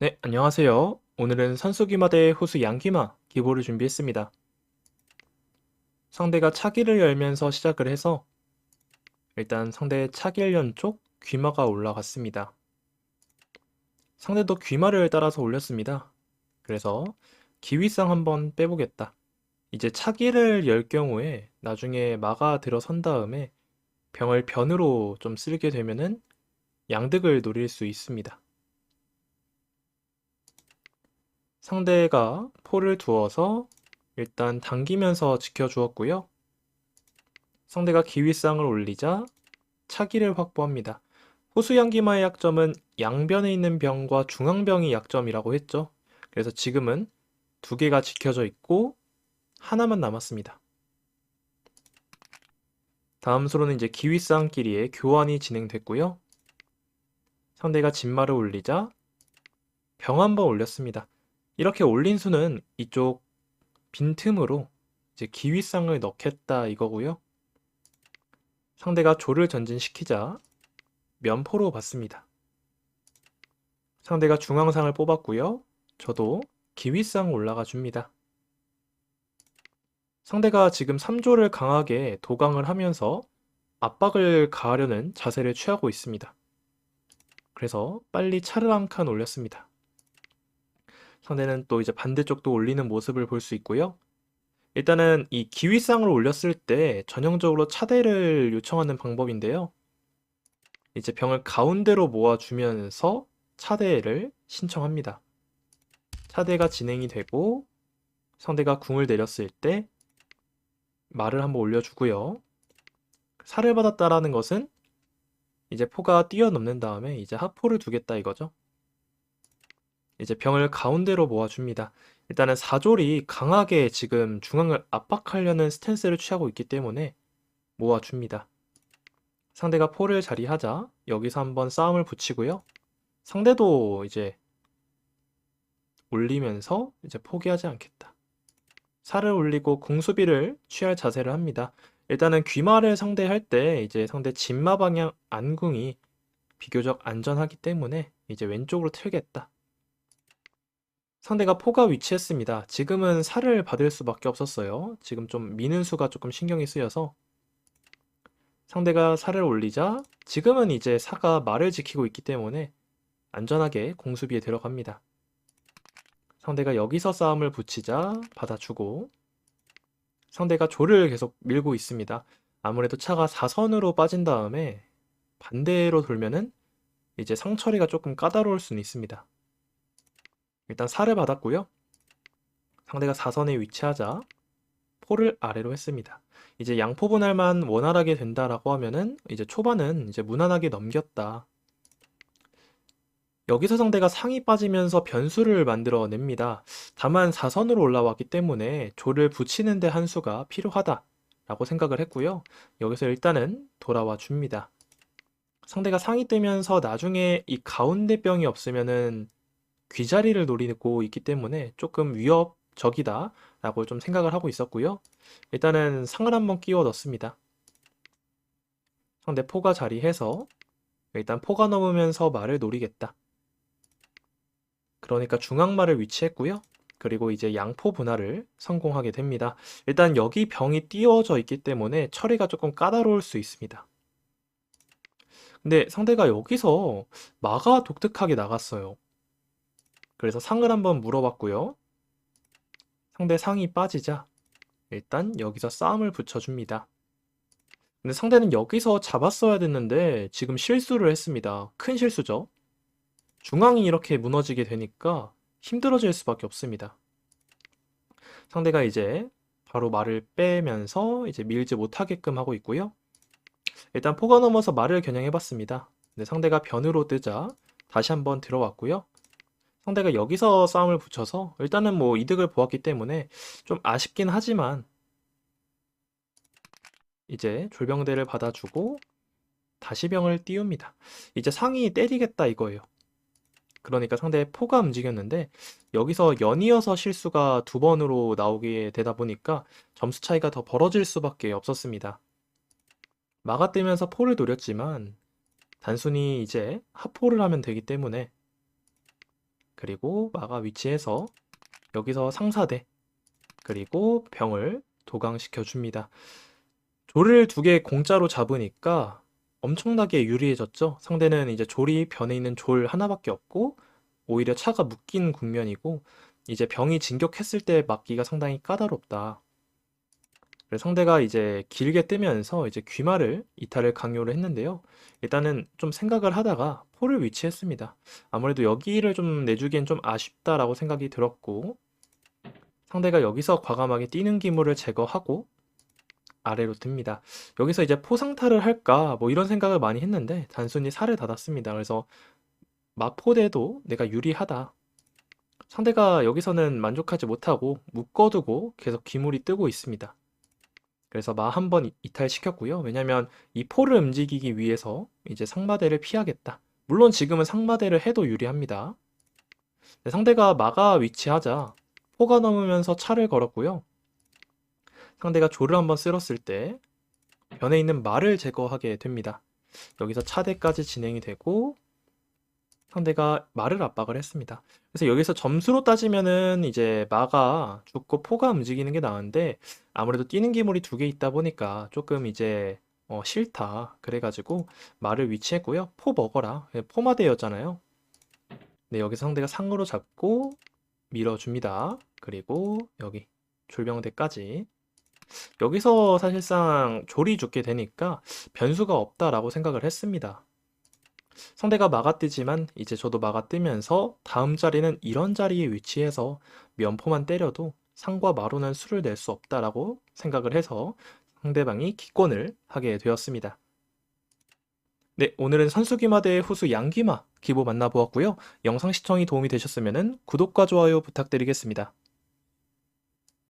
네, 안녕하세요. 오늘은 선수귀마 대 호수 양귀마 기보를 준비했습니다. 상대가 차기를 열면서 시작을 해서 일단 상대의 차기를 연쪽 귀마가 올라갔습니다. 상대도 귀마를 따라서 올렸습니다. 그래서 기위상 한번 빼보겠다. 이제 차기를 열 경우에 나중에 마가 들어선 다음에 병을 변으로 좀 쓸게 되면은 양득을 노릴 수 있습니다. 상대가 포를 두어서 일단 당기면서 지켜주었고요. 상대가 기위쌍을 올리자 차기를 확보합니다. 호수양기마의 약점은 양변에 있는 병과 중앙병이 약점이라고 했죠. 그래서 지금은 두 개가 지켜져 있고 하나만 남았습니다. 다음 수로는 이제 기위쌍끼리의 교환이 진행됐고요. 상대가 진마를 올리자 병 한 번 올렸습니다. 이렇게 올린 수는 이쪽 빈틈으로 이제 기위쌍을 넣겠다 이거고요. 상대가 조를 전진시키자 면포로 받습니다. 상대가 중앙상을 뽑았고요. 저도 기위쌍 올라가 줍니다. 상대가 지금 3조를 강하게 도강을 하면서 압박을 가하려는 자세를 취하고 있습니다. 그래서 빨리 차를 한 칸 올렸습니다. 상대는 또 이제 반대쪽도 올리는 모습을 볼 수 있고요. 일단은 이 기위쌍을 올렸을 때 전형적으로 차대를 요청하는 방법인데요. 이제 병을 가운데로 모아주면서 차대를 신청합니다. 차대가 진행이 되고 상대가 궁을 내렸을 때 말을 한번 올려주고요. 살을 받았다라는 것은 이제 포가 뛰어넘는 다음에 이제 하포를 두겠다 이거죠. 이제 병을 가운데로 모아줍니다. 일단은 사졸이 강하게 지금 중앙을 압박하려는 스탠스를 취하고 있기 때문에 모아줍니다. 상대가 포를 자리하자 여기서 한번 싸움을 붙이고요. 상대도 이제 올리면서 이제 포기하지 않겠다. 살을 올리고 궁수비를 취할 자세를 합니다. 일단은 귀마를 상대할 때 이제 상대 진마 방향 안궁이 비교적 안전하기 때문에 이제 왼쪽으로 틀겠다. 상대가 포가 위치했습니다. 지금은 살을 받을 수밖에 없었어요. 지금 좀 미는 수가 조금 신경이 쓰여서 상대가 살을 올리자 지금은 이제 사가 말을 지키고 있기 때문에 안전하게 공수비에 들어갑니다. 상대가 여기서 싸움을 붙이자 받아주고 상대가 조를 계속 밀고 있습니다. 아무래도 차가 4선으로 빠진 다음에 반대로 돌면은 이제 상처리가 조금 까다로울 수는 있습니다. 일단 살을 받았고요. 상대가 4선에 위치하자 포를 아래로 했습니다. 이제 양포 분할만 원활하게 된다라고 하면은 이제 초반은 이제 무난하게 넘겼다. 여기서 상대가 상이 빠지면서 변수를 만들어냅니다. 다만 4선으로 올라왔기 때문에 조를 붙이는데 한 수가 필요하다라고 생각을 했고요. 여기서 일단은 돌아와 줍니다. 상대가 상이 뜨면서 나중에 이 가운데 병이 없으면은 귀자리를 노리고 있기 때문에 조금 위협적이다 라고 좀 생각을 하고 있었고요. 일단은 상을 한번 끼워 넣습니다. 상대 포가 자리해서 일단 포가 넘으면서 말을 노리겠다. 그러니까 중앙말을 위치했고요. 그리고 이제 양포 분할을 성공하게 됩니다. 일단 여기 병이 띄워져 있기 때문에 처리가 조금 까다로울 수 있습니다. 근데 상대가 여기서 마가 독특하게 나갔어요. 그래서 상을 한번 물어봤고요. 상대 상이 빠지자 일단 여기서 싸움을 붙여줍니다. 근데 상대는 여기서 잡았어야 됐는데 지금 실수를 했습니다. 큰 실수죠. 중앙이 이렇게 무너지게 되니까 힘들어질 수밖에 없습니다. 상대가 이제 바로 말을 빼면서 이제 밀지 못하게끔 하고 있고요. 일단 포가 넘어서 말을 겨냥해봤습니다. 근데 상대가 변으로 뜨자 다시 한번 들어왔고요. 상대가 여기서 싸움을 붙여서 일단은 뭐 이득을 보았기 때문에 좀 아쉽긴 하지만 이제 졸병대를 받아주고 다시 병을 띄웁니다. 이제 상이 때리겠다 이거예요. 그러니까 상대의 포가 움직였는데 여기서 연이어서 실수가 두 번으로 나오게 되다 보니까 점수 차이가 더 벌어질 수밖에 없었습니다. 막아뜨면서 포를 노렸지만 단순히 이제 하포를 하면 되기 때문에 그리고 마가 위치해서 여기서 상사대 그리고 병을 도강시켜 줍니다. 조를 두 개 공짜로 잡으니까 엄청나게 유리해졌죠. 상대는 이제 졸이 변에 있는 졸 하나밖에 없고 오히려 차가 묶인 국면이고 이제 병이 진격했을 때 막기가 상당히 까다롭다. 그래서 상대가 이제 길게 뜨면서 이제 귀마를 이탈을 강요를 했는데요. 일단은 좀 생각을 하다가 포를 위치했습니다. 아무래도 여기를 좀 내주기엔 좀 아쉽다라고 생각이 들었고 상대가 여기서 과감하게 뛰는 기물을 제거하고 아래로 듭니다. 여기서 이제 포상탈을 할까 뭐 이런 생각을 많이 했는데 단순히 살을 닫았습니다. 그래서 마포대도 내가 유리하다. 상대가 여기서는 만족하지 못하고 묶어두고 계속 기물이 뜨고 있습니다. 그래서 마 한 번 이탈시켰고요. 왜냐면 이 포를 움직이기 위해서 이제 상마대를 피하겠다. 물론 지금은 상마대를 해도 유리합니다. 네, 상대가 마가 위치하자 포가 넘으면서 차를 걸었고요. 상대가 조를 한번 쓸었을 때 변에 있는 말을 제거하게 됩니다. 여기서 차대까지 진행이 되고 상대가 말을 압박을 했습니다. 그래서 여기서 점수로 따지면은 이제 마가 죽고 포가 움직이는 게 나은데 아무래도 뛰는 기물이 두 개 있다 보니까 조금 이제 어, 싫다. 그래가지고 말을 위치했고요. 포 먹어라. 예, 포마대였잖아요. 네, 여기서 상대가 상으로 잡고 밀어줍니다. 그리고 여기 졸병대까지. 여기서 사실상 졸이 죽게 되니까 변수가 없다라고 생각을 했습니다. 상대가 막아뜨지만 이제 저도 막아뜨면서 다음 자리는 이런 자리에 위치해서 면포만 때려도 상과 마로는 수를 낼 수 없다라고 생각을 해서 상대방이 기권을 하게 되었습니다. 네, 오늘은 선수귀마 대 후수 양귀마 기보 만나보았고요. 영상 시청이 도움이 되셨으면 구독과 좋아요 부탁드리겠습니다.